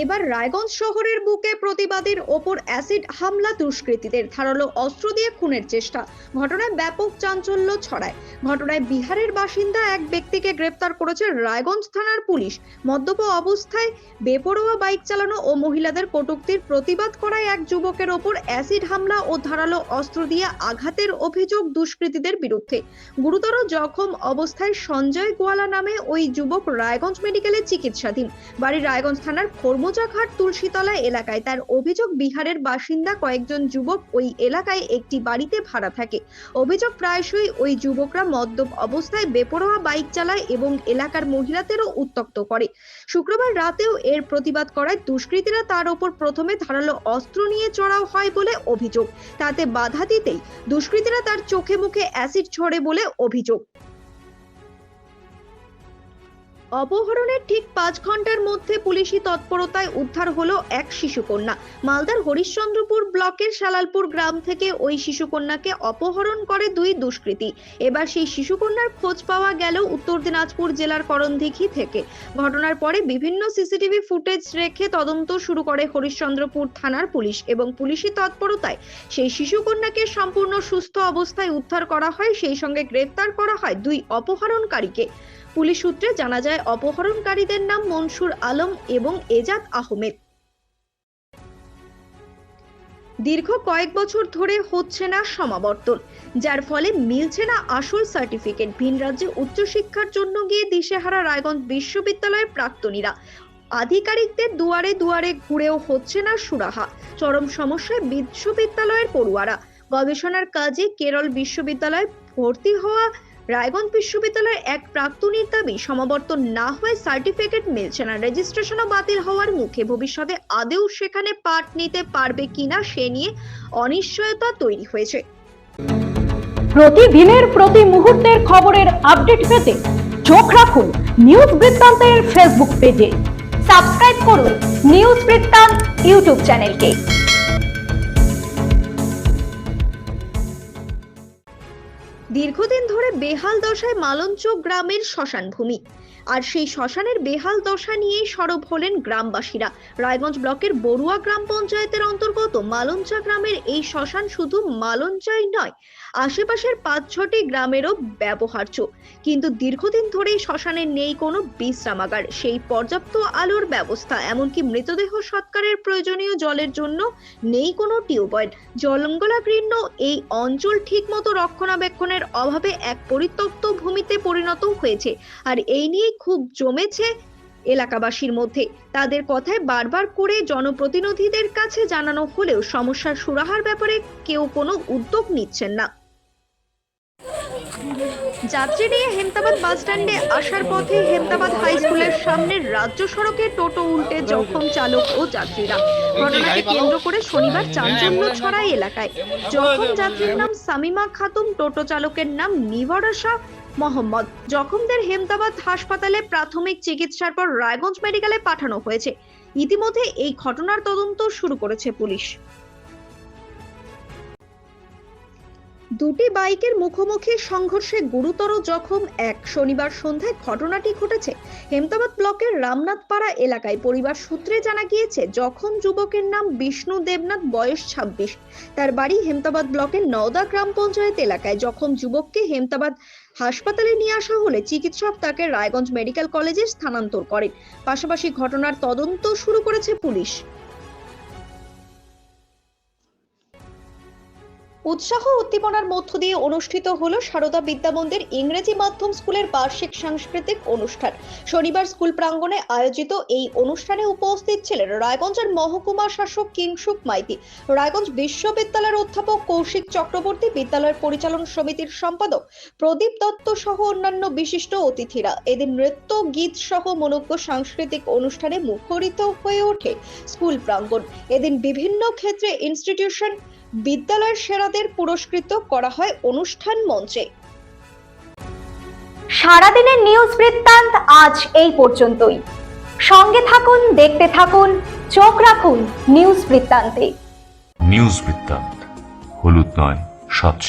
এবার রায়গঞ্জ শহরের বুকে প্রতিবাদের ওপর অ্যাসিড হামলা দুষ্কৃতীদের, ধারালো অস্ত্র দিয়ে খুনের চেষ্টা। ঘটনায় ব্যাপক চাঞ্চল্য ছড়ায়। ঘটনায় বিহারের বাসিন্দা এক ব্যক্তিকে গ্রেপ্তার করেছে রায়গঞ্জ থানার পুলিশ। মদ্যপ অবস্থায় বেপরোয়া বাইক চালানো ও মহিলাদের কটূক্তির প্রতিবাদ করায় এক যুবকের ওপর অ্যাসিড হামলা ও ধারালো অস্ত্র দিয়ে আঘাতের অভিযোগ দুষ্কৃতীদের বিরুদ্ধে। গুরুতর জখম অবস্থায় সঞ্জয় গোয়ালা নামে ওই যুবক রায়গঞ্জ মেডিকেলে চিকিৎসাধীন। বাড়ি রায়গঞ্জ থানার খরমোজাঘাট তুলসীতলা এলাকায় তার অভিযোগ, বিহারের বাসিন্দা কয়েকজন যুবক ওই এলাকায় একটি বাড়িতে ভাড়া থাকে। অভিযোগ প্রায়শই ওই যুবকরা মদ্যপ অবস্থায় বেপরোয়া বাইক চালায় এবং এলাকার মহিলাদেরও উত্তক্ত করে। শুক্রবার রাতেও এর প্রতিবাদ করায় দুষ্কৃতীরা তার ওপর প্রথমে ধারালো অস্ত্র নিয়ে চড়াও হয় বলে অভিযোগ। তাতে বাধা দিতেই দুষ্কৃতীরা তার চোখে মুখে অ্যাসিড ছড়ে বলে অভিযোগ। অপহরণের ঠিক পাঁচ ঘণ্টার মধ্যে পুলিশি তৎপরতায় উদ্ধার হলো এক শিশুকন্যা। মালদার হরিশ্চন্দ্রপুর ব্লকের শালালপুর গ্রাম থেকে ওই শিশুকন্যাকে অপহরণ করে দুই দুষ্কৃতী। এবার সেই শিশুকন্যার খোঁজ পাওয়া গেল উত্তর দিনাজপুর জেলার করণদিঘি থেকে। ঘটনার পরে বিভিন্ন সিসিটিভি ফুটেজ রেখে তদন্ত শুরু করে হরিশ্চন্দ্রপুর থানার পুলিশ এবং পুলিশি তৎপরতায় সেই শিশুকন্যাকে সম্পূর্ণ সুস্থ অবস্থায় উদ্ধার করা হয়, সেই সঙ্গে গ্রেফতার করা হয় দুই অপহরণকারীকে। পুলিশ সূত্রে জানা যায়, অপহরণকারীদের নাম মনসুর আলম এবং এজাদ আহমেদ। দীর্ঘ কয়েক বছর ধরে হচ্ছে না সমাবর্তন, যার ফলে মিলছে না আসল সার্টিফিকেট। ভিন রাজ্যে উচ্চশিক্ষার জন্য গিয়ে দিশেহারা রায়গঞ্জ বিশ্ববিদ্যালয়ের প্রাক্তনীরা, আধিকারিকদের দুয়ারে দুয়ারে ঘুরেও হচ্ছে না সুরাহা। চরম সমস্যায় বিশ্ববিদ্যালয়ের পড়ুয়ারা, গবেষণার কাজে কেরল বিশ্ববিদ্যালয়ে ভর্তি হওয়া রায়গঞ্জ বিশ্ববিদ্যালয়ের এক প্রাক্তনীর দাবি, সমাবর্তন না হয়ে সার্টিফিকেট মিলছে না। রেজিস্ট্রেশনও বাতিল হওয়ার মুখে ভবিষ্যতে আদেও সেখানে পাঠ নিতে পারবে কিনা সে নিয়ে অনিশ্চয়তা তৈরি হয়েছে। প্রতিদিনের প্রতি মুহূর্তের খবরের আপডেট পেতে চোখ রাখুন নিউজ বৃত্তান্তের ফেসবুক পেজে। সাবস্ক্রাইব করুন নিউজ বৃত্তান্ত ইউটিউব চ্যানেলকে। দীর্ঘদিন ধরে বেহাল দশায় মালঞ্চ গ্রামের শ্মশান ভূমি আর সেই শ্মশানের বেহাল দশা নিয়েই সরব হলেন গ্রামবাসীরা। রায়গঞ্জ ব্লকের বড়ুয়া গ্রাম পঞ্চায়েতের অন্তর্গত মালঞ্চা গ্রামের এই শ্মশান শুধু মালঞ্চাই নয়, আশেপাশের পাঁচ ছটি গ্রামেরও ব্যবহার্য। কিন্তু দীর্ঘদিন ধরেই শ্মশানে নেই কোনো বিশ্রামাগার। সেই পর্যাপ্ত আলোর ব্যবস্থা, এমনকি মৃতদেহ সৎকারের প্রয়োজনীয় জলের জন্য নেই কোনো টিউবওয়েল। জলঙ্গলাকীর্ণ এই অঞ্চল ঠিকমতো রক্ষণাবেক্ষণের অভাবে এক পরিত্যক্ত ভূমিতে পরিণত হয়েছে। আর এই নিয়ে খুব জমেছে এলাকাবাসীর মধ্যে। তাদের কথায় বারবার করে জনপ্রতিনিধিদের কাছে জানানো হলেও সমস্যার সুরাহার ব্যাপারে কেউ কোনো উদ্যোগ নিচ্ছেন না। যাত্রী নিয়ে হেমতাবাদ বাস স্ট্যান্ডে আসার পথে হেমতাবাদ হাই স্কুলের সামনে রাজ্য সড়কে টোটো উল্টে জখম চালক ও যাত্রীরা। ঘটনাকে কেন্দ্র করে শনিবার চাঞ্চল্য ছড়ায় এলাকায়। জখম যাত্রীর নাম সামিমা খাতুম টোটো চালকের নাম নিবারসা মোহাম্মদ। জখমদের হেমতাবাদ হাসপাতালে প্রাথমিক চিকিৎসার পর রায়গঞ্জ মেডিকেলে পাঠানো হয়েছে। ইতিমধ্যে এই ঘটনার তদন্ত শুরু করেছে পুলিশ। দুটি বাইকের মুখোমুখি সংঘর্ষে গুরুতর জখম এক শনিবার সন্ধ্যায় ঘটনাটি ঘটেছে হেমতাবাদ ব্লকের রামনাথপাড়া এলাকায়। পরিবার সূত্রে জানা গিয়েছে, জখম যুবকের নাম বিষ্ণু দেবনাথ, বয়স ছাব্বিশ। তার বাড়ি হেমতাবাদ ব্লকের নওদা গ্রাম পঞ্চায়েত এলাকায়। জখম যুবককে হেমতাবাদ হাসপাতালে নিয়ে আসা হলে চিকিৎসক তাকে রায়গঞ্জ মেডিকেল কলেজে স্থানান্তর করেন। পাশাপাশি ঘটনার তদন্ত শুরু করেছে পুলিশ। উৎসাহ উদ্দীপনার মধ্য দিয়ে অনুষ্ঠিত হলো সারদা বিদ্যা মন্দির ইংরেজি মাধ্যম স্কুলের বার্ষিক সাংস্কৃতিক অনুষ্ঠান। শনিবার স্কুল প্রাঙ্গণে আয়োজিত এই অনুষ্ঠানে উপস্থিত ছিলেন রায়গঞ্জের মহকুমা শাসক কিংসুক মাইতি, রায়গঞ্জ বিশ্ববিদ্যালয়ের অধ্যাপক কৌশিক চক্রবর্তী, বিদ্যালয়ের পরিচালন সমিতির সম্পাদক প্রদীপ দত্ত সহ অন্যান্য বিশিষ্ট অতিথিরা। এদিন নৃত্য, গীত সহ মনোজ্ঞ সাংস্কৃতিক অনুষ্ঠানে মুখরিত হয়ে ওঠে স্কুল প্রাঙ্গণ। এদিন বিভিন্ন ক্ষেত্রে ইনস্টিটিউশন বিদ্যালয়ের সেরাদের পুরস্কৃত করা হয় অনুষ্ঠান মঞ্চে। সারাদিনের নিউজ বৃত্তান্ত আজ এই পর্যন্তই। সঙ্গে থাকুন দেখতে থাকুন চোখ রাখুন নিউজ বৃত্তান্তে। নিউজ বৃত্তান্ত হলুদ নয় স্বচ্ছ